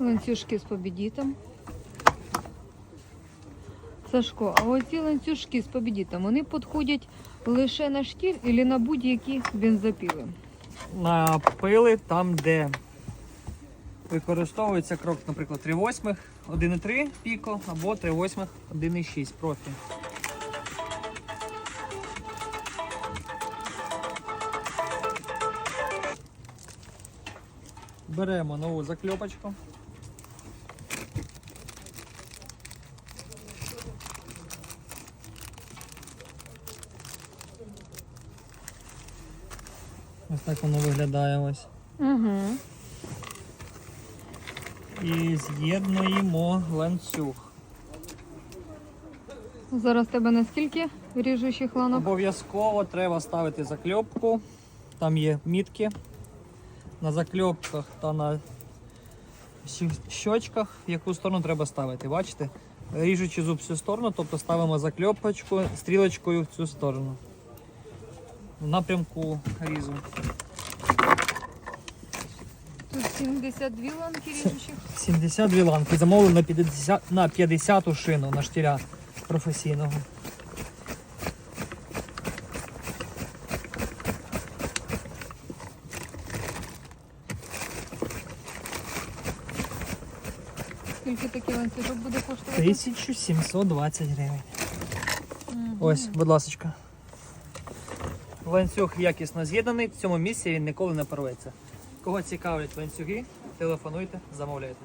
Ланцюжки з побідітом. Сашко, а оці ланцюжки з побідітом, вони підходять лише на штіль або на будь-які бензопіли? На пили там, де використовується крок, наприклад, 3 восьмих, 1,3 піко або 3 восьмих, 1,6 профі. Беремо нову закльопочку. Ось так воно виглядає ось. Угу. І з'єднуємо ланцюг. Зараз тебе наскільки ріжучих ланок? Обов'язково треба ставити закльопку. Там є мітки на закльопках та на щочках, в яку сторону треба ставити. Бачите? Ріжучи зуб в цю сторону, тобто ставимо закльопочку стрілочкою в цю сторону. В напрямку різу. Тут 72 ланки ріжучих. 72 ланки. Замовив на 50, на 50 шину на штіля професійного. Скільки такий ланцюжок буде коштувати? 1720 гривень. Мгм. Ось, будь ласка. Ланцюг якісно з'єднаний, в цьому місці він ніколи не порветься. Кого цікавлять ланцюги, телефонуйте, замовляйте.